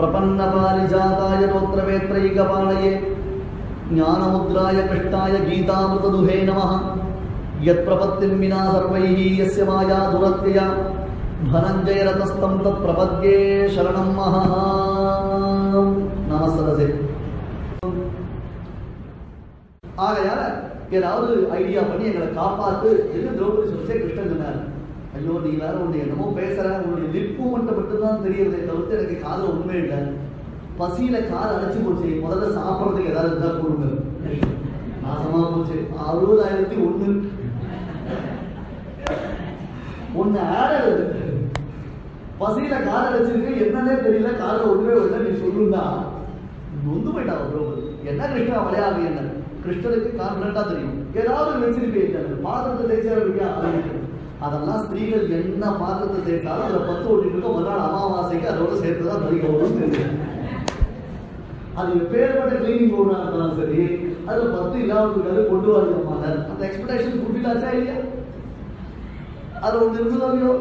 പ്രപന്നപാരിജാതായ ज्ञानमुद्राय कृष्णाय കൃഷ്ണായ नमः നമ യത്പ്രപത്തിന്മിനാ സർവൈഹി യസ്യ മായാ ദുരത്യയ ധനഞ്ജയരതസ്തം തത്പ്രപദ്യേ ശരണം മഹാ നമസ്തേ ஆகையால ஏதாவது ஐடியா பண்ணி எங்களை காப்பாத்து என்று திரௌபதி சொல்லிச்சே கிருஷ்ணன் சொன்னார் ஐயோ நீ வேற ஒன்று என்னமோ பேசுற. உன்னுடைய லிப்பு மட்டும் மட்டும்தான் தெரியறதே தவிர்த்து எனக்கு காதுல உண்மை இல்லை. பசியில காது அடைச்சு போச்சு. முதல்ல சாப்பிட்றதுக்கு ஏதாவது இருந்தா கொடுங்க. நாசமா போச்சு. அறுபதாயிரத்தி ஒண்ணு. ஒன்று ஆடல் பசியில காது அடைச்சிருக்கு. என்னன்னே தெரியல. காதுல ஒன்றுமே இல்லை நீ சொல்லுண்டா நொந்து போயிட்டா ப்ரோ என்ன கிடைக்கா விளையாடு என்ன கிருஷ்ணனுக்கு கான்பிடண்டா தெரியும். ஏதாவது வச்சிருப்பீங்க பாத்திரத்தை தேய்ச்சா இருக்கியா அப்படின்னு அதெல்லாம் ஸ்திரீகள் என்ன பாத்திரத்தை சேர்த்தாலும் அதுல பத்து ஓட்டிட்டு இருக்க ஒரு நாள் அமாவாசைக்கு அதோட சேர்த்து தான் பறிக்க வரும் அது பேர்பட்ட கிளீனிங் பவுடரா இருந்தாலும் சரி. அதுல பத்து இல்லாமல் கொண்டு வரலாம் அந்த எக்ஸ்பெக்டேஷன் ஃபுல்ஃபில் ஆச்சா இல்லையா? அது ஒன்று இருந்ததோ இல்லையோ?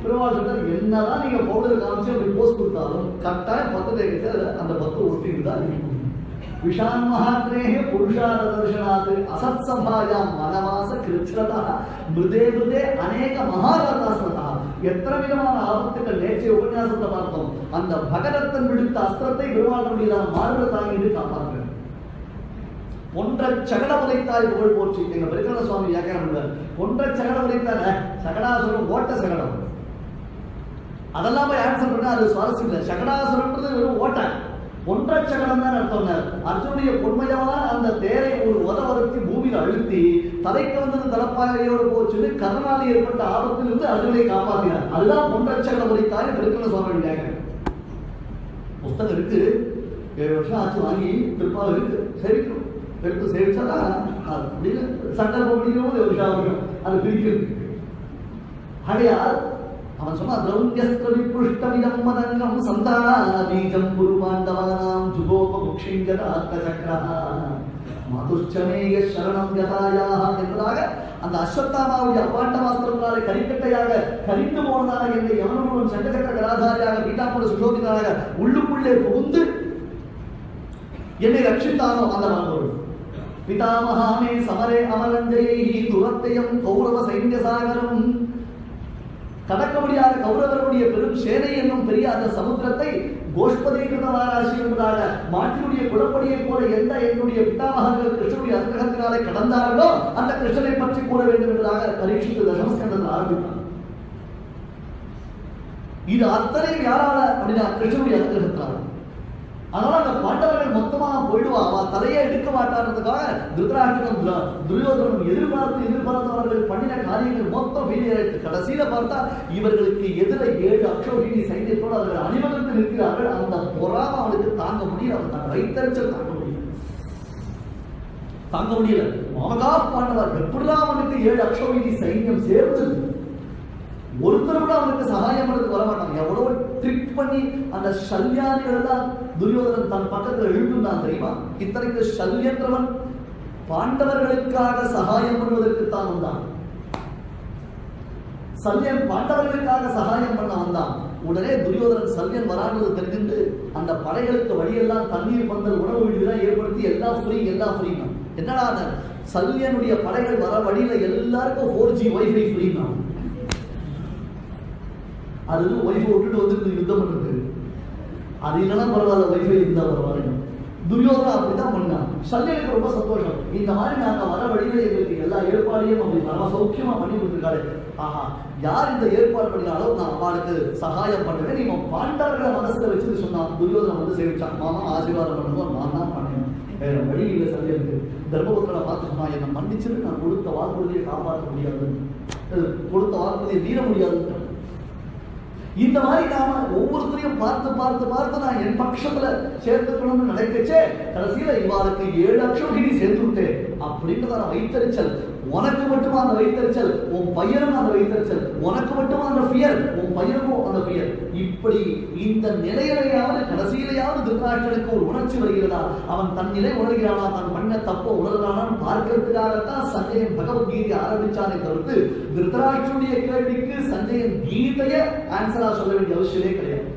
பெருமாள் என்னதான் நீங்க பவுடர் காமிச்சு அப்படி போஸ்ட் கொடுத்தாலும் கரெக்டாக பத்து தேய்ச்சி அந்த பத்து ஒட்டிட்டு தான் இருக்கும் விஷான் மகாத்ரேஹே புருஷார தர்ஷனாத் அசத் சபாயாம் வனவாச கிருச்சிரதா மிருதே மிருதே அநேக மகாராதாஸ்மதா எத்தனை விதமான ஆபத்துக்கள் நேற்றைய உபன்யாசத்தை பார்த்தோம் அந்த பகரத்தன் விடுத்த அஸ்திரத்தை பெருமாள் முடியலாம் மாறுபட தாங்கிட்டு காப்பாற்றுறேன் ஒன்றை சகட உதைத்தாய் புகழ் போச்சு எங்க பெருக்கல சுவாமி வியாக்கியானம் பண்றார் ஒன்றை சகட உதைத்தால சகடாசுரம் ஓட்ட சகடம் அதெல்லாம் போய் ஆன்சர் பண்ணா அது சுவாரஸ்யம் இல்லை. சகடாசுரம்ன்றது வெறும் ஓட்டை. ஒன்றை சகலம் தான் அர்த்தம் அர்ஜுனுடைய பொன்மையான அந்த தேரை ஒரு உதவரத்தி பூமியில் அழுத்தி தலைக்கு வந்தது தலப்பாகையோடு போச்சுன்னு கர்ணால் ஏற்பட்ட ஆபத்திலிருந்து அர்ஜுனை காப்பாற்றினார் அதுதான் ஒன்றை சகலம் உதைத்தாய் பெருக்கல சொல்ல வியாக்கியானம் புஸ்தகம் இருக்கு. ஏழு வருஷம் ஆச்சு வாங்கி திருப்பாவை இருக்கு. சரிக்கும் எடுத்து சேவிச்சா அப்படின்னு சட்டம் படிக்கிற போது ஒரு விஷயம் அது பிரிக்கிறது. ஆகையால் அவன் சொன்னா திரௌண்யஸ்திர மதங்கம் சந்தான பீஜம் குரு பாண்டவானாம் ஜுகோப மதுஷ்டமேய சரணம் யதாயாக என்பதாக அந்த அஸ்வத்தாமாவுடைய அப்பாண்டவாஸ்திரங்களாலே கரிக்கட்டையாக கரிந்து போனதாக என்ற யவனமுடன் சண்டசக்கர கராதாரியாக பீட்டாமுட சுசோபிதனாக உள்ளுக்குள்ளே புகுந்து என்னை ரட்சித்தானோ அந்த மனதோடு பிதாமகாமே சமரே அமரஞ்சயை துரத்தையம் கௌரவ சைன்ய சாகரம் கடக்க முடியாத கௌரவருடைய பெரும் சேனை என்னும் பெரிய அந்த சமுத்திரத்தை கோஷ்பதை கிருதவாராசி என்பதாக மாற்றினுடைய குலப்படியை போல எந்த என்னுடைய பிதாமகர்கள் கிருஷ்ணனுடைய அனுகிரகத்தினாலே கடந்தார்களோ அந்த கிருஷ்ணனை பற்றி கூற வேண்டும் என்பதாக பரீட்சித்து தசமஸ்கந்தத்தில் ஆரம்பித்தார் இது அத்தனையும் யாரால அப்படின்னா கிருஷ்ணனுடைய அனுகிரகத்தினால. அதனால அந்த பாண்டவர்கள் மொத்தமாக போயிடுவா. அவ தலையே எடுக்க மாட்டான்றதுக்காக திருதராஷ்டிரம் துரியோதனம் எதிர்பார்த்து எதிர்பார்த்தவர்கள் பண்ணின காரியங்கள் மொத்தம் ஃபெயிலியர் ஆயிடுச்சு கடைசியில பார்த்தா இவர்களுக்கு எதிர ஏழு அக்ஷோகினி சைன்யத்தோடு அவர்கள் அணிவகுத்து நிற்கிறார்கள். அந்த பொறாம அவனுக்கு தாங்க முடியல. அவன் தன் வைத்தறிச்சல் தாங்க முடியல. தாங்க முடியல. மகா பாண்டவர் எப்படிலாம் அவனுக்கு ஏழு அக்ஷோகினி சைன்யம் சேர்ந்து ஒருத்தர் கூட அவருக்கு சகாயம் பண்ணதுக்கு வர மாட்டாங்க. எவ்வளவு ட்ரிக் பண்ணி அந்த சல்யானிகள் தான் துரியோதனன் தன் பக்கத்துல இழுத்துந்தான் தெரியுமா? இத்தனைக்கு சல்யன்றவன் பாண்டவர்களுக்காக சகாயம் பண்ணுவதற்கு தான் வந்தான். சல்யன் பாண்டவர்களுக்காக சகாயம் பண்ண வந்தான். உடனே துரியோதனன் சல்யன் வராங்கிறது தெரிந்து அந்த படைகளுக்கு வழியெல்லாம் தண்ணீர் பந்தல் உணவு விடுதலாம் ஏற்படுத்தி எல்லா ஃப்ரீ எல்லா ஃப்ரீனா என்னடா அந்த சல்யனுடைய படைகள் வர வழியில எல்லாருக்கும் ஃபோர் ஜி வைஃபை ஃப்ரீனா அது ஒய்ஃபை விட்டுட்டு வந்து யுத்தம் பண்ணுறது அது இல்லைன்னா பரவாயில்ல ஒய்ஃபை இருந்தால் பரவாயில்ல துரியோதனா அப்படிதான் பண்ணான். சல்யனுக்கு ரொம்ப சந்தோஷம். இந்த மாதிரி நாங்கள் வர வழியில எங்களுக்கு எல்லா ஏற்பாடையும் அப்படி நல்லா சௌக்கியமா பண்ணி கொடுத்துருக்காரு. ஆஹா யார் இந்த ஏற்பாடு பண்ணினாலும் நான் அவளுக்கு சகாயம் பண்ணுவேன் நீங்க பாண்டவர்களை மனசுல வச்சுட்டு சொன்னான். துரியோதனை வந்து சேவிச்சான். மாமா ஆசீர்வாதம் பண்ணுவோம் நான் தான் பண்ணேன். வேற வழி இல்லை சல்யனுக்கு தர்மபுத்திரனை பார்த்து சொன்னா என்னை மன்னிச்சுட்டு நான் கொடுத்த வாக்குறுதியை காப்பாற்ற முடியாது. கொடுத்த வாக்குறுதியை மீற முடியாது. இந்த மாதிரி நாம ஒவ்வொருத்தரையும் பார்த்து பார்த்து பார்த்து நான் என் பட்சத்துல சேர்த்துக்கணும்னு நினைக்கச்சே கடைசியில இவாளுக்கு ஏழு அக்ஷோகினி சேர்த்து விட்டேன். அப்படின்றத வைத்தறிச்சல். உனக்கு மட்டுமா அந்த வைத்தறிச்சல்? உன் பையனும் அந்த வைத்தறிச்சல். உனக்கு மட்டுமா அந்த ஃபியர் உன் பையனுக்கும் அந்த ஃபியர் இப்படி இந்த நிலையிலையாவது கடைசியிலையாவது திருநாட்களுக்கு ஒரு உணர்ச்சி வருகிறதா? அவன் தன் நிலை உணர்கிறானா? தன் பண்ண தப்ப உணர்கிறானான்னு பார்க்கறதுக்காகத்தான் சஞ்சயன் பகவத்கீதை ஆரம்பிச்சானே தவிர்த்து திருத்தராட்சனுடைய கேள்விக்கு சஞ்சயன் கீதைய ஆன்சரா சொல்ல வேண்டிய அவசியமே கிடையாது.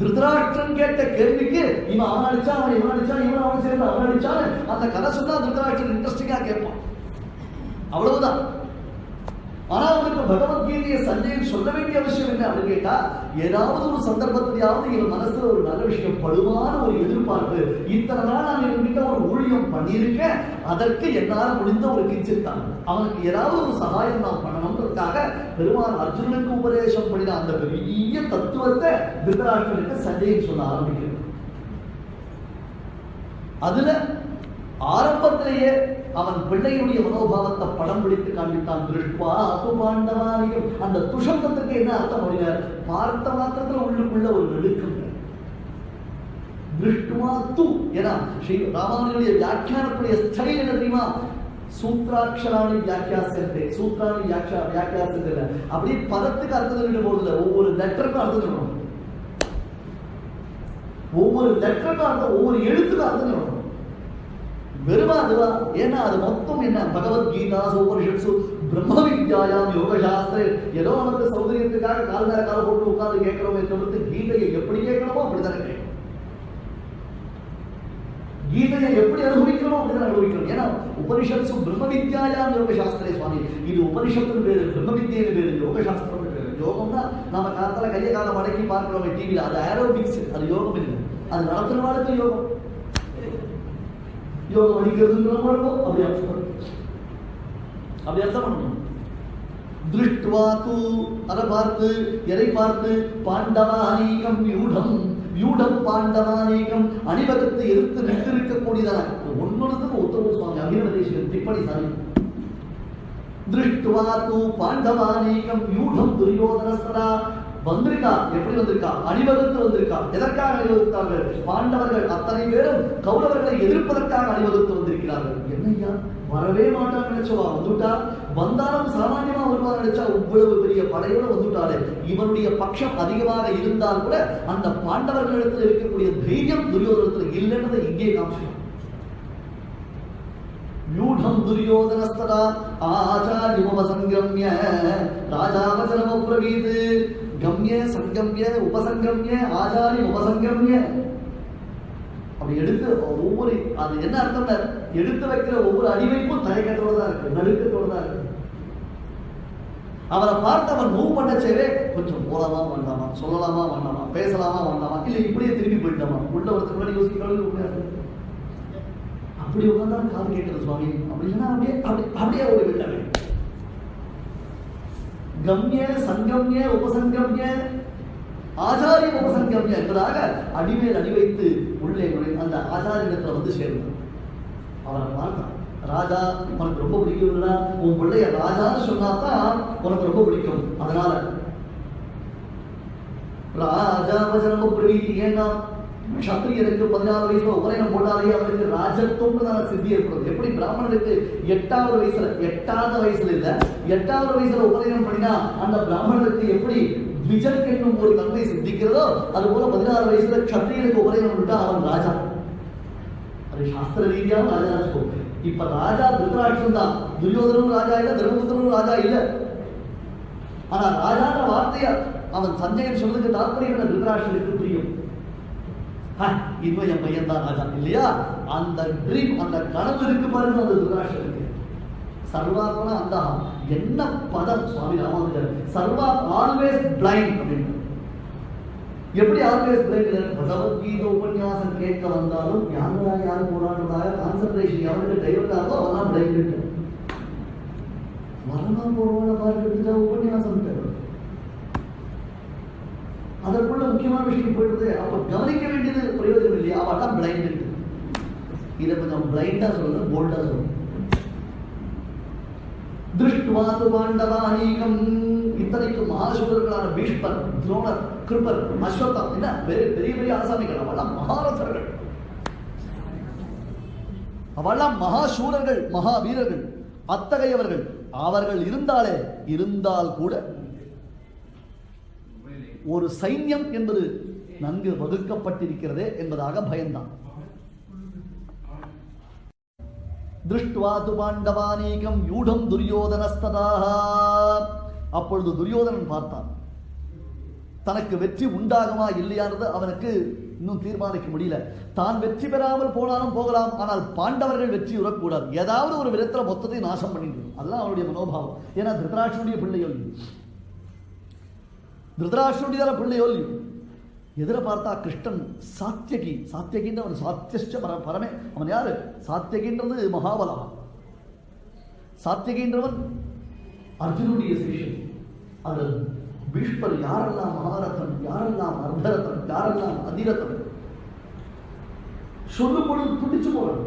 திருதராட்சன் கேட்ட கேள்விக்கு இவன் அவன் அடிச்சா அவன் இவன் அடிச்சா இவன் அவன் சேர்ந்து அவன் அடிச்சான் அந்த கதை சொன்னா திருதராட்சன் இன்ட்ரெஸ்டிங்கா கேட்பான். அவ்வளவுதான். ஆனா அவனுக்கு பகவத்கீதையை சஞ்சயன் சொல்ல வேண்டிய அவசியம் என்ன அப்படின்னு கேட்டா ஏதாவது ஒரு சந்தர்ப்பத்திலேயாவது என் மனசுல ஒரு நல்ல விஷயம் படுவான ஒரு எதிர்பார்ப்பு. இத்தனை நாள் நான் என்கிட்ட ஒரு ஊழியம் பண்ணியிருக்கேன் அதற்கு என்னால் முடிந்த ஒரு கிச்சிருக்கான் அவனுக்கு ஏதாவது ஒரு சகாயம் நான் பண்ணணுன்றதுக்காக பெருமாள் அர்ஜுனனுக்கு உபதேசம் பண்ணின அந்த பெரிய தத்துவத்தை திருதராட்சனுக்கு சஞ்சயன் சொல்ல ஆரம்பிக்கிறது அதுல ஆரம்பத்திலேயே அவன் பிள்ளையுடைய மனோபாவத்தை படம் பிடித்து காண்பித்தான். திருஷ்வா அபுபாண்டவானியம் அந்த துஷந்தத்துக்கு என்ன அர்த்தம் அப்படின்னார் பார்த்த மாத்திரத்துல உள்ளுக்குள்ள ஒரு நடுக்கம் திருஷ்டுவா தூ ஏன்னா ஸ்ரீ ராமானுடைய வியாக்கியானத்துடைய ஸ்டைல் என்ன தெரியுமா? சூத்ராட்சராணி வியாக்கியாசத்தை சூத்ராணி வியாக்கியா வியாக்கியாசத்தை அப்படியே பதத்துக்கு அர்த்தம் சொல்லிட்டு போறதுல ஒவ்வொரு லெட்டருக்கும் அர்த்தம் சொல்லணும். ஒவ்வொரு லெட்டருக்கும் அர்த்தம் ஒவ்வொரு எழுத்துக்கும் அர்த்தம் சொல்லணும். வெறுமா அதுவா ஏன்னா அது மொத்தம் என்ன பகவத்கீதா சோபனிஷத்சு பிரம்ம வித்யாயாம் யோக சாஸ்திர ஏதோ நமக்கு சௌகரியத்துக்காக கால் நேர கால போட்டு உட்கார்ந்து கேட்கிறோமே தவிர்த்து கீதையை எப்படி கேட்கணுமோ அப்படித்தானே கேட்கணும் கீதையை எப்படி அனுபவிக்கிறோம் அப்படிதான் அனுபவிக்கணும் ஏன்னா உபனிஷத்து பிரம்ம வித்யாயாம் யோக சாஸ்திரே சுவாமி இது உபனிஷத்துன்னு பேரு பிரம்ம வித்யன்னு பேரு யோக சாஸ்திரம் பேரு யோகம்னா நாம காலத்துல கையை காலம் அடக்கி பார்க்கிறோமே டிவியில அது ஏரோபிக்ஸ் அது யோகம் இல்லை அது நடத்துறவாளுக்கு யோகம் யோகம் அடிக்கிறதுங்கிற முழக்கம் அப்படி அர்த்தம் பண்ணணும். அப்படி அர்த்தம் பண்ணணும் திருஷ்டுவா தூ அதை பார்த்து எதை பார்த்து பாண்டவானீகம் வியூடம் வியூடம் பாண்டவானீகம் அணிவகுத்து எதிர்த்து நின்றிருக்கக்கூடியதான. ஒன்னொன்றுக்கு உத்தரவு சுவாமி அபிநதேசன் திப்பணி சாமி. திருஷ்டுவா தூ பாண்டவானேகம் வியூடம் துரியோதனஸ்தரா வந்திருக்கா? எப்படி வந்திருக்கா? அணிவகுத்து வந்திருக்கா? எதற்காக அணிவகுத்தார்கள்? பாண்டவர்கள் அத்தனை பேரும் கௌரவர்களை எதிர்ப்பதற்காக அணிவகுத்து வந்திருக்கிறார்கள். என்னையா வரவே மாட்டான் நினைச்சவா? வந்துட்டா? வந்தாலும் சாமானியமா வருவா நினைச்சா இவ்வளவு பெரிய படையோட வந்துட்டாரு இவனுடைய பட்சம் அதிகமாக இருந்தால் கூட அந்த பாண்டவர்களிடத்தில் இருக்கக்கூடிய தைரியம் துரியோதனத்தில் இல்லைன்றதை இங்கே காமிச்சிடும் யூಢம் துரியோதனஸ்ததா ஆச்சாரியுபசங்கம்ய ராஜாவசனமப்ரவீத் கம்ய சங்கம்ய உபசங்கம்ய ஆச்சாரி உபசங்கம்ய அப்படி எடுத்து ஒவ்வொரு அது என்ன அர்த்தம்னா எடுத்து வைக்கிற ஒவ்வொரு அடிவைப்பும் தயக்கத்தோட தான் இருக்கு நடுக்கத்தோட தான் இருக்கு. அவரை பார்த்து அவன் மூவ் பண்ணச்சவே கொஞ்சம் போலாமா வேண்டாமா சொல்லலாமா வேண்டாமா பேசலாமா வேண்டாமா இல்ல இப்படியே திரும்பி போயிட்டோமா? உள்ள ஒருத்தர் முன்னாடி யோசிக்கிறாங்க அப்படி உட்காந்து காது கேட்கிறது சுவாமி. அப்படின்னா அப்படியே அப்படியே ஓடி விட்டவே கம்ய சங்கம்ய உபசங்கம்ய ஆச்சாரிய உபசங்கம்ய என்பதாக அடிமேல் அடி வைத்து உள்ளே நுழை அந்த ஆச்சாரியத்தில் வந்து சேர்ந்தார் அவரை பார்த்தான் ராஜா உனக்கு ரொம்ப பிடிக்கும்னா உன் பிள்ளைய ராஜான்னு சொன்னாதான் உனக்கு ரொம்ப பிடிக்கும். அதனால ராஜா வசனம் பிரவீதி ஏன்னா சத்திரியனுக்கு பதினாறு வயசுல உபநயனம் போட்டாலே அவருக்கு ராஜத்துவம்னு சித்தி ஏற்படும் எப்படி பிராமணனுக்கு எட்டாவது வயசுல எட்டாவது வயசுல இல்ல எட்டாவது வயசுல உபநயனம் பண்ணினா அந்த பிராமணனுக்கு எப்படி விஜன் என்னும் ஒரு தன்மை சித்திக்கிறதோ அது போல பதினாறு வயசுல சத்திரியனுக்கு உபநயனம் பண்ணிட்டா அவன் ராஜா. அது சாஸ்திர ரீதியாக ராஜா இப்ப ராஜா திருதராட்சன் தான். துரியோதனும் ராஜா இல்ல தர்மபுத்திரனும் ராஜா இல்ல. ஆனா ராஜான்ற வார்த்தைய அவன் சஞ்சயன் சொன்னதுக்கு தாற்பயம் என்ன? திருதராட்சனுக்கு புரியும். ஆ, என் பையன் தான் ராஜா. இல்லையா? அந்த ட்ரீம் அந்த கனவு இருக்கு பாருங்க அந்த திருதராட்சனுக்கு சர்வாத்மனா அந்த என்ன பதம் சுவாமி ராமானுஜர்? சர்வா ஆல்வேஸ் பிளைண்ட் அப்படின்னு. எப்படி ஆல்வேஸ் பிளைண்ட் பகவத்கீத உபன்யாசம் கேட்க வந்தாலும் யாரா யார் போராடுறதாக கான்சன்ட்ரேஷன் யாருக்கு டைவர்ட் ஆகும் அவன் பிளைண்ட் மரணம் போறவன பார்க்கறதுக்கு உபன்யாசம் தேவை அதற்குள்ள முக்கியமான விஷயம் போயிடுது. அப்ப கவனிக்க வேண்டியது பிரயோஜனம் இல்லையா? அவள் தான் பிளைண்ட் இதை கொஞ்சம் பிளைண்டா சொல்றது போல்டா சொல்றது. திருஷ்டுவாது பாண்டவானீகம் இத்தனைக்கும் மகாசூரர்களான பீஷ்மர் துரோணர் கிருபர் அஸ்வத்தம் என்ன? பெரிய பெரிய பெரிய ஆசாமிகள் அவெல்லாம் மகாரசர்கள். அவெல்லாம் மகாசூரர்கள் மகாவீரர்கள் அத்தகையவர்கள். அவர்கள் இருந்தாலே இருந்தால் கூட ஒரு சைன்யம் என்பது நன்கு வகுக்கப்பட்டிருக்கிறது என்பதாக பயந்தான். திருஷ்டுவா து பாண்டவானீகம் யூடம் துரியோதனஸ்ததாக அப்பொழுது துரியோதனன் பார்த்தான். தனக்கு வெற்றி உண்டாகுமா இல்லையானது அவனுக்கு இன்னும் தீர்மானிக்க முடியல. தான் வெற்றி பெறாமல் போனாலும் போகலாம் ஆனால் பாண்டவர்கள் வெற்றி உறக்கூடாது ஏதாவது ஒரு விதத்தில் மொத்தத்தை நாசம் பண்ணிட்டு அதெல்லாம் அவனுடைய மனோபாவம். ஏன்னா திருதராட்சனுடைய பிள்ளைகள் இல்லையோ திருதராஷ்டிரனுடைய பிள்ளையோ இல்லையோ எதிர பார்த்தா கிருஷ்ணன் சாத்தியகி சாத்தியகின்ற அவன் சாத்தியஷ்ட பர பரமே அவன் யாரு சாத்தியகின்றது மகாபலம் சாத்தியகின்றவன் அர்ஜுனுடைய சிஷ்யன் அது பீஷ்மர் யாரெல்லாம் மகாரதன் யாரெல்லாம் அர்த்தரதன் யாரெல்லாம் அதிரதன் சொல்லு பொழுது துடிச்சு போறான்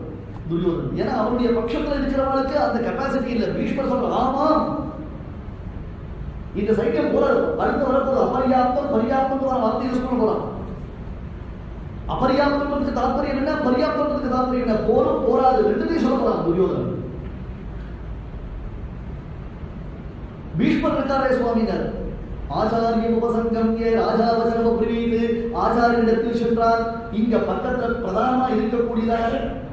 துரியோதன் ஏன்னா அவருடைய பட்சத்தில் இருக்கிறவங்களுக்கு அந்த கெப்பாசிட்டி இல்லை பீஷ்மர் சொல்ற ஆமாம் இந்த சைக்கிள் போற அடுத்து வரப்போது அபரியாப்தம் பரியாப்தம் வார்த்தை யூஸ் பண்ண போறான் அபரியாப்தத்துக்கு தாற்பயம் என்ன? பரியாப்தத்துக்கு தாற்பயம் என்ன? போரும் போராது ரெண்டுத்தையும் சொல்ல போறான் துரியோதன் பீஷ்மர் இருக்காரே சுவாமிகள் ஆச்சாரிய உபசங்கம்ய ராஜா வசனம் புரிவீது. ஆச்சாரியனிடத்தில் சென்றார் இங்க பக்கத்துல பிரதானமா இருக்கக்கூடியதாக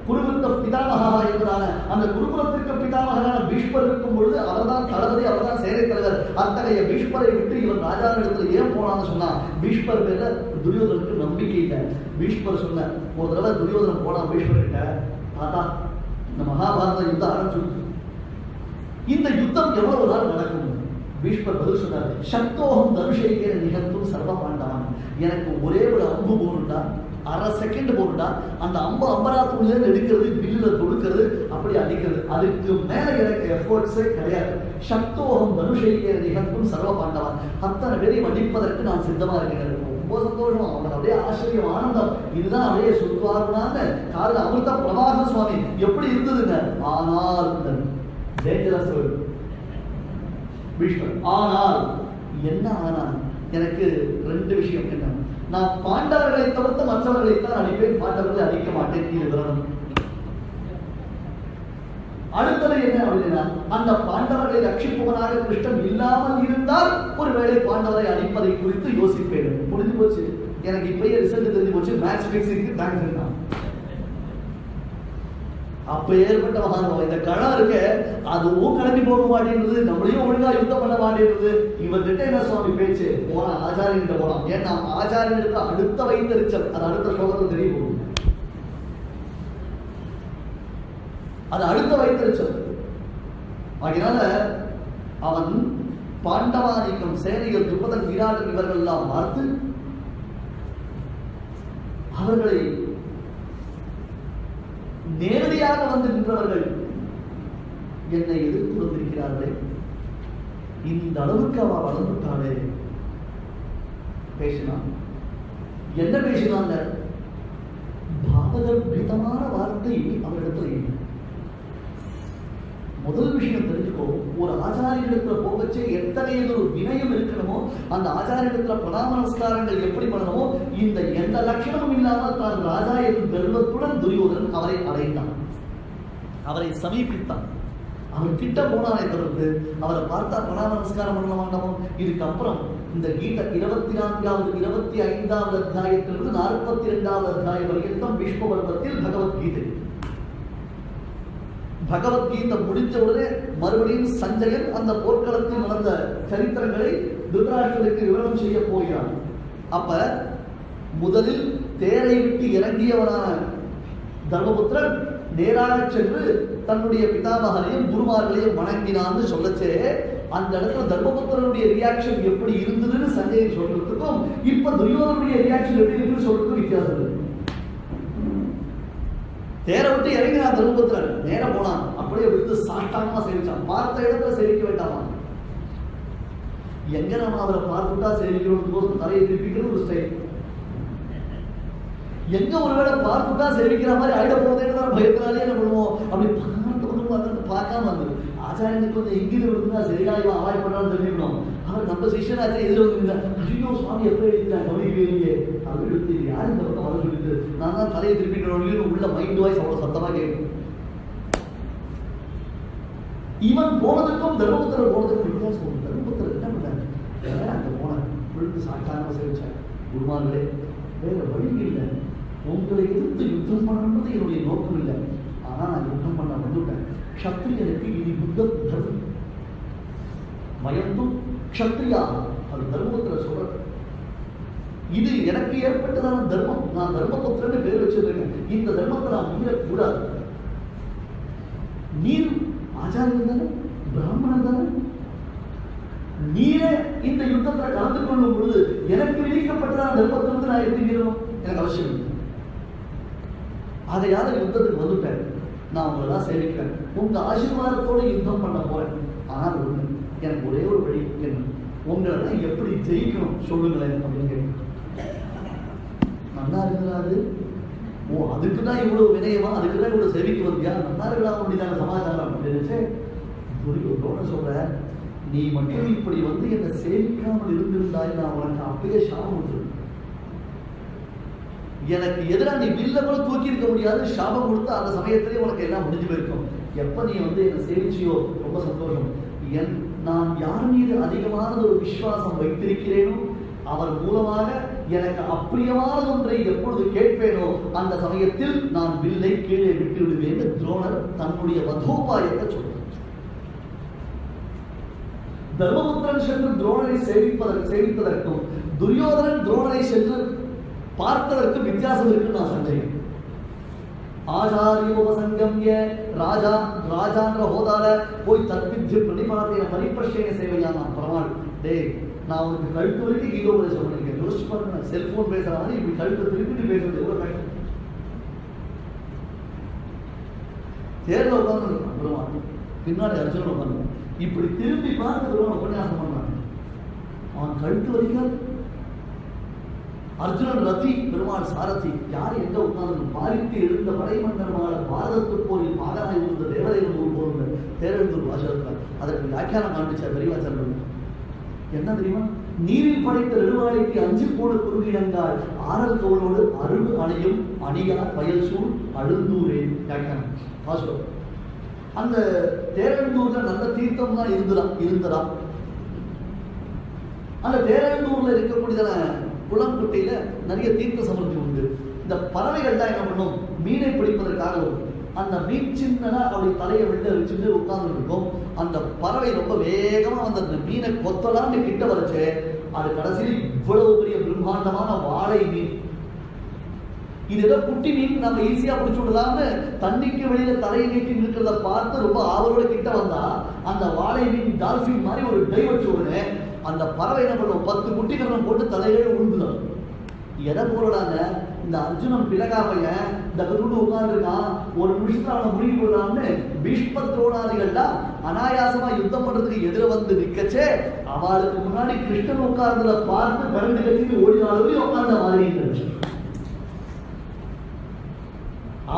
குருகுத்த பிதாமகா என்பதான அந்த குருகுலத்திற்கு பிதாமகனான பீஷ்மர் இருக்கும் பொழுது அவர்தான் தளபதி அவர்தான் சேனை தலைவர். அத்தகைய பீஷ்மரை விட்டு இவன் ராஜாவிடத்தில் ஏன் போனான்னு சொன்னா பீஷ்மர் பேர்ல துரியோதனுக்கு நம்பிக்கை இல்லை. பீஷ்மர் சொன்ன ஒரு தடவை துரியோதனம் போனா பீஷ்மர் கிட்ட தாத்தா இந்த மகாபாரத யுத்தம் ஆரம்பிச்சு இந்த யுத்தம் எவ்வளவு நாள் நடக்கும்? பீஷ்மர் பதில் சொன்னார் சக்தோகம் தனுஷைக்கே நிகழ்த்தும் சர்வ பாண்டவன் எனக்கு ஒரே ஒரு அம்பு போடுண்டா அரை செகண்ட் போட்டுட்டா அந்த அம்ப அம்பு அம்பராத்துள்ள எடுக்கிறது பில்லில் கொடுக்கிறது அப்படி அடிக்கிறது. அதுக்கு மேல எனக்கு எஃபோர்ட்ஸே கிடையாது. சக்தோகம் மனுஷைக்கே நிகழ்த்தும் சர்வ பாண்டவன். அத்தனை பேரையும் அடிப்பதற்கு நான் சித்தமா இருக்கிறேன். ரொம்ப சந்தோஷம். அவனுக்கு அப்படியே ஆச்சரியம் ஆனந்தம். இதுதான் அப்படியே சொல்வாருனாங்க காரில் அமிர்த பிரபாகர சுவாமி. எப்படி இருந்ததுங்க? ஆனால் டேஞ்சரஸ் பீஷ்மர் ஆனால் என்ன ஆனால் எனக்கு ரெண்டு விஷயம் என்ன? நான் பாண்டவர்களை தவிர்த்து மற்றவர்களை தான் அடிப்பேன் பாண்டவர்களை அழிக்க மாட்டேன் விவரணம் அடுத்தது என்ன அப்படின்னா அந்த பாண்டவர்களை ரட்சிப்பவனாக கிருஷ்ணன் இல்லாமல் இருந்தால் ஒருவேளை பாண்டவரை அழிப்பதை குறித்து யோசிப்பேன். முடிஞ்சு போச்சு? எனக்கு இப்பயே ரிசல்ட் தெரிஞ்சு போச்சு. மேக்ஸ் பிக்ஸிங்க்கு தேங்க்ஸ் தான். அப்ப ஏற்பட்ட மகானுபவம் இந்த களம் இருக்க அதுவும் கிளம்பி போக மாட்டேன்றது நம்மளையும் ஒழுங்கா யுத்தம் பண்ண மாட்டேன்றது இவர்கிட்ட என்ன சுவாமி பேச்சு? போனா ஆச்சாரியன்கிட்ட போலாம். ஏன்னா ஆச்சாரியனுக்கு அடுத்த வைத்தறிச்சல் அது அடுத்த ஸ்லோகத்தில் தெரிய போகும் அது அடுத்த வைத்தறிச்சல். அதனால அவன் பாண்டவாதிக்கம் சேனைகள் துப்பதன் வீராட்டம் இவர்கள் எல்லாம் பார்த்து அவர்களை நேரடியாக வந்து நின்றவர்கள் என்னை எதிர்த்து வந்திருக்கிறார்களே? இந்த அளவுக்கு அவ வளர்ந்துட்டாளே பேசினான். என்ன பேசினாங்க? பாதகர்பிதமான வார்த்தை அவரிடத்துல இல்லை. முதல் விஷயம் தெரிஞ்சுக்கோ ஒரு ஆச்சாரியனிடத்துல போகச்சே எத்தனை ஒரு வினயம் இருக்கணுமோ அந்த ஆச்சாரியனிடத்துல பிரணாம எப்படி பண்ணணுமோ இந்த எந்த லட்சணமும் இல்லாமல் தான் ராஜா எனும் கர்வத்துடன் துரியோதனன் அவரை அடைந்தான். அவரை சமீபித்தான். அவர் கிட்ட போனாரை தொடர்ந்து அவரை பார்த்தா பிரணாம நமஸ்காரம் பண்ண மாட்டோமோ இதுக்கப்புறம் இந்த கீதை இருபத்தி நான்காவது இருபத்தி ஐந்தாவது அத்தியாயத்திலிருந்து நாற்பத்தி இரண்டாவது அத்தியாயம் வரைக்கும் விஷ்ணு பருவத்தில் பகவத்கீதை. பகவத்கீதை முடிஞ்ச உடனே மறுபடியும் சஞ்சயன் அந்த போர்க்களத்தில் நடந்த சரித்திரங்களை திருதராஷ்டிரனுக்கு விவரம் செய்ய போகிறான். அப்ப முதலில் தேரை விட்டு இறங்கியவனான தர்மபுத்திரன் நேராக சென்று தன்னுடைய பிதாமகனையும் குருமார்களையும் வணங்கினான்னு சொல்லச்சே அந்த இடத்துல தர்மபுத்திரனுடைய ரியாக்ஷன் எப்படி இருந்ததுன்னு சஞ்சயன் சொல்றதுக்கும் இப்ப துரியோதனுடைய ரியாக்ஷன் எப்படி இருக்குன்னு சொல்றதுக்கும் வித்தியாசம் இருக்கு. தேரை விட்டு இறங்கினான் தர்மபுத்திரன் நேர போனான். அப்படியே விழுந்து சாட்டாமா சேவிச்சான். பார்த்த இடத்துல சேவிக்க வேண்டாமா? எங்க நம்ம அவரை பார்த்துட்டா சேவிக்கணும் போது தலையை திருப்பிக்கிறது ஒரு ஸ்டைல் எங்க ஒருவேளை பார்த்துட்டா சேவிக்கிற மாதிரி ஆயிட போதேன்னு பயத்தினாலே என்ன பண்ணுவோம்? அப்படி பார்த்து வந்து பார்க்காம வந்து ஆச்சாரியனுக்கு வந்து எங்கிருந்து இருந்தா சரியா இவன் அவாய்ட் பண்ணான்னு தெரிஞ்சுக்கணும் அவர் நம்ம சிஷ்யனாச்சே எதிர வந்து ஐயோ சுவாமி எப்படி எழுதிட்டாங்க கவனிக்கிறீங்க அவர் எழுதி யார் இந்த பக்கம் வர சொல்லிட்டு நான் தான் தலையை திருப்பிட்டு உள்ள மைண்ட் வாய்ஸ் அவ்வளோ சத்தமாக கேட்கும். இவன் போனதுக்கும் தர்மபுத்திர போனதுக்கும் வித்தியாசம் உண்டு. தர்மபுத்திரர் என்ன பண்ணாரு? வேற அங்க போனார்? விழுந்து சாட்டாம சேவிச்சார். குருமார்களே வேற வழி இல்லை. உங்களை எதிர்த்து யுத்தம் பண்ணணும்ன்றது என்னுடைய நோக்கம் இல்லை. ஆனா நான் யுத்தம் பண்ண வந்துட்டேன். க்ஷத்ரியனுக்கு இது யுத்த தர்மம் மயந்தும் க்ஷத்ரியா அது தர்மபுத்திர சொல்ற இது எனக்கு ஏற்பட்டதான தர்மம். நான் தர்மபுத்திரன்னு பேர் வச்சிருக்கேன். இந்த தர்மத்தை நான் மீறக்கூடாது. நீர் ஆச்சாரியன் தானே பிராமணன் தானே நீரே இந்த யுத்தத்தில் கலந்து கொள்ளும் பொழுது எனக்கு விதிக்கப்பட்டதான தர்மத்திலிருந்து நான் எப்படி மீறணும்? எனக்கு அவசியம் இல்லை. அதையாவது யுத்தத்துக்கு வந்துட்டேன். நான் உங்களை தான் சேவிக்கிறேன். உங்க ஆசீர்வாதத்தோடு யுத்தம் பண்ண போறேன். ஆனால் ஒன்று எனக்கு ஒரே ஒரு வழி என்ன? உங்களை தான் எப்படி ஜெயிக்கணும்? சொல்லுங்களேன் அப்படின்னு கேட்டேன். நல்லா இருக்கிறாரு ஓ அதுக்கு தான் இவ்வளவு வினயமா அதுக்கு தான் இவ்வளவு செவிக்கு வந்தியா? நல்லா இருக்கலாம் அப்படிதான சமாச்சாரம் அப்படின்னு துரியோட சொல்ற நீ மட்டும் இப்படி வந்து என்னை சேவிக்காமல் இருந்திருந்தாய் நான் உனக்கு அப்பயே சாபம் விட்டுருவேன் எனக்கு எதிராக நீ வில்ல கூட தூக்கி இருக்க முடியாது சாபம் கொடுத்து அந்த சமயத்திலே உனக்கு எல்லாம் முடிஞ்சு போயிருக்கும். எப்ப நீ வந்து என்னை சேவிச்சியோ ரொம்ப சந்தோஷம். என் நான் யார் மீது அதிகமான ஒரு விசுவாசம் வைத்திருக்கிறேனோ அவர் மூலமாக எனக்கு அப்பிரியமான ஒன்றை எப்பொழுது கேட்பேனோ அந்த சமயத்தில் நான் வில்லை கீழே விட்டு விடுவேன் என்று துரோணர் தன்னுடைய வதோபாயத்தை சொல்றார். தர்மபுத்திரன் சென்று துரோணரை சேவிப்பதற்கு சேவிப்பதற்கும் துரியோதனன் துரோணரை சென்று பார்ப்பதற்கு வித்தியாசம் இருக்குன்னு நான் சந்தேகம் ஆச்சாரியோபசங்கம்ய ராஜா ராஜாங்கிற ஹோதால போய் தற்பித்து பிரதிபாதைய பரிபர்ஷேன சேவையா நான் பரவாயில்ல. டேய் நான் உனக்கு கழுத்து வரைக்கும் கீதோபதேசம் பண்ணிருக்கேன் யோசிச்சு பாருங்க. நான் செல்போன் பேசுறாங்க இப்படி கழுத்து திருப்பிட்டு பேசுறது எவ்வளவு கஷ்டம். தேர்ல உட்காந்து பெருமாள் பின்னாடி அர்ஜுன் உட்காந்து இப்படி திரும்பி பார்த்து பெருமாள் உபன்யாசம் பண்ணாங்க அவன் கழுத்து வரைக்கும் அர்ஜுனன் ரத்தி பெருமாள் சாரதி யார் எங்க உட்கார்ந்து பாரித்து எழுந்த படைமன்னர்மால பாரதத்து போரில் பாகனாய் இருந்த தேவதை ஒரு போர் தேரெழுந்தூர் வாசகத்தார் அதற்கு வியாக்கியானம் காண்பிச்சார் பெரியவாச்சர் என்ன தெரியுமா? நீரில் படைத்த நெடுவாளைக்கு அஞ்சு கூடு குறுகிடங்கால் ஆறல் தோளோடு அருள் அணையும் அணியார் வயல் சூழ் அழுந்தூரே. வியாக்கியானம் அந்த தேரெழுந்தூர்ல நல்ல தீர்த்தம் தான் இருந்ததாம் இருந்ததாம் அந்த தேரண்டூர்ல இருக்கக்கூடியதான குளங்குட்டையில நிறைய தீர்த்த சமர்த்தி உண்டு. இந்த பறவைகள்லாம் என்ன பண்ணும்? மீனை பிடிப்பதற்காக அந்த மீன் சின்னதா அப்படி தலையை விட்டு வச்சுட்டு உட்காந்துருக்கும் அந்த பறவை ரொம்ப வேகமாக வந்து அந்த மீனை கொத்தலான்னு கிட்ட வரைச்சு அது கடைசியில் இவ்வளவு பெரிய பிரம்மாண்டமான வாழை மீன். இது ஏதோ குட்டி மீன் நம்ம ஈஸியா பிடிச்சி விடலாம்னு தண்ணிக்கு வெளியில தலையை நீட்டி நிற்கிறத பார்த்து ரொம்ப ஆவலோட கிட்ட வந்தா அந்த வாழை மீன் டால்பின் மாதிரி ஒரு டை வச்சு உடனே அந்த பறவை என்ன பண்ணும்? பத்து குட்டிகளும் போட்டு தலையிலே உழுந்துடும். எதை போறாங்க இந்த அர்ஜுனன் பிளகா பையன் இந்த கருடு உட்கார்ந்துருக்கான் ஒரு நிமிஷத்துல அவனை முடிவு போடலாம்னு பீஷ்ம துரோணாதிகள்லாம் அனாயாசமா யுத்தம் பண்றதுக்கு எதிர வந்து நிக்கச்சே. அவளுக்கு முன்னாடி கிருஷ்ணன் உட்கார்ந்தத பார்த்து பிறந்து கட்டிட்டு ஓடினாலும் உட்கார்ந்த மாதிரி இருந்துச்சு.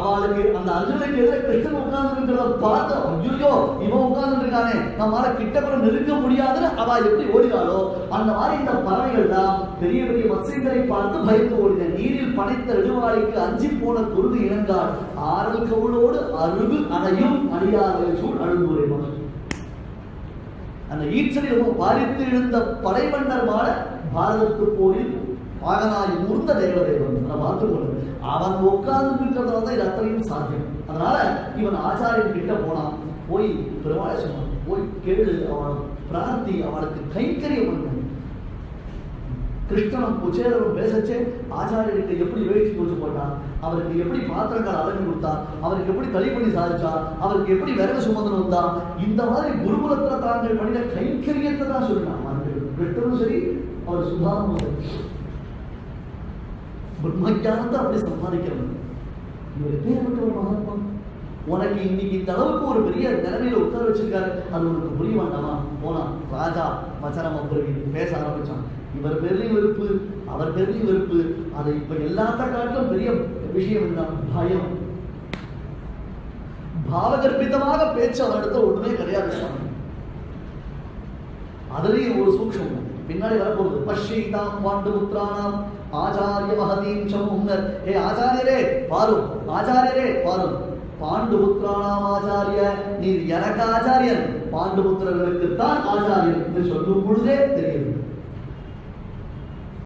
அவளுக்கு அந்த அர்ஜுனுக்கு எதிர கிருஷ்ணன் உட்கார்ந்து இருக்கிறத பார்த்து ஐயோ இவன் உட்கார்ந்து இருக்கானே நம்மளால கிட்ட கூட நெருங்க முடியாதுன்னு அவ எப்படி ஓடினாலோ அந்த மாதிரி இந்த பறவைகள் தான் பெரிய பெரிய மசிதரை பார்த்து பயந்து ஓடின நீரில் படைத்த நெடுவாளிக்கு அஞ்சி போன குருது இனங்கால் ஆறல் கவுளோடு அருகு அணையும் அணியார்கள் சூழ் அழுந்துரை அந்த ஈச்சலில் பாதித்து பாரித்து எழுந்த படைமன்னர் மாட பாரதத்து போரில் வாகனாய் ஊர்ந்த தேவதேவன் அதை பார்த்துக்கொள்ளு அவன் உட்கார்ந்து இருக்கிறதுனால தான் இது அத்தனையும் சாத்தியம். அதனால இவன் ஆச்சாரியன் கிட்ட போனான். போய் பெருமாளை சொன்னான் போய் கேளு அவன் பிரார்த்தி அவனுக்கு கைங்கரியம் பண்ண கிருஷ்ணனும் குச்சேலரும் பேசச்சே ஆச்சாரியர்கிட்ட எப்படி வேட்சி கொடுத்து போட்டான்? அவருக்கு எப்படி பாத்திரங்கள் அழகு கொடுத்தான்? அவருக்கு எப்படி களிப்பணி சாதிச்சான்? அவருக்கு எப்படி விரக சுமந்து வந்தான்? இந்த மாதிரி குருகுலத்தில் தாங்கள் பண்ணின கைக்கரியத்தை தான் சொல்லினான் கிருஷ்ணனும் சரி அவர் சுதாரமும் சரி. பிரம்மஜானத்தை அப்படி சம்பாதிக்கிறவன் இவர் எப்பேற்பட்ட ஒரு மகாத்மா. உனக்கு இன்னைக்கு இந்த அளவுக்கு ஒரு பெரிய நிலைமையில உட்கார வச்சிருக்காரு. அது உனக்கு புரிய வேண்டாமா போனான் ராஜா வச்சனம் பிறகு பேச ஆரம்பிச்சான். இவர் பேர்லயும் வெறுப்பு அவர் பேர்லயும் வெறுப்பு. அதை இப்ப எல்லாத்த காட்டிலும் பெரிய விஷயம் என்ன? பயம். பாவகர்ப்பிதமாக பேச்சு அவரிடத்துல ஒண்ணுமே கிடையாது. அதுலயும் ஒரு சூக்ஷம் பின்னாடி வரப்போகுது. பஷ்யீதா பாண்டு புத்திரானாம் ஆச்சாரிய மகதீம் சமுங்கர் ஏ ஆச்சாரியரே பாரும். ஆச்சாரியரே பாரும். பாண்டுபுத்திராணாம் ஆச்சாரிய நீர் எனக்கு ஆச்சாரியன். பாண்டுபுத்திரர்களுக்கு தான் ஆச்சாரியன் என்று சொல்லும் பொழுதே தெரியும்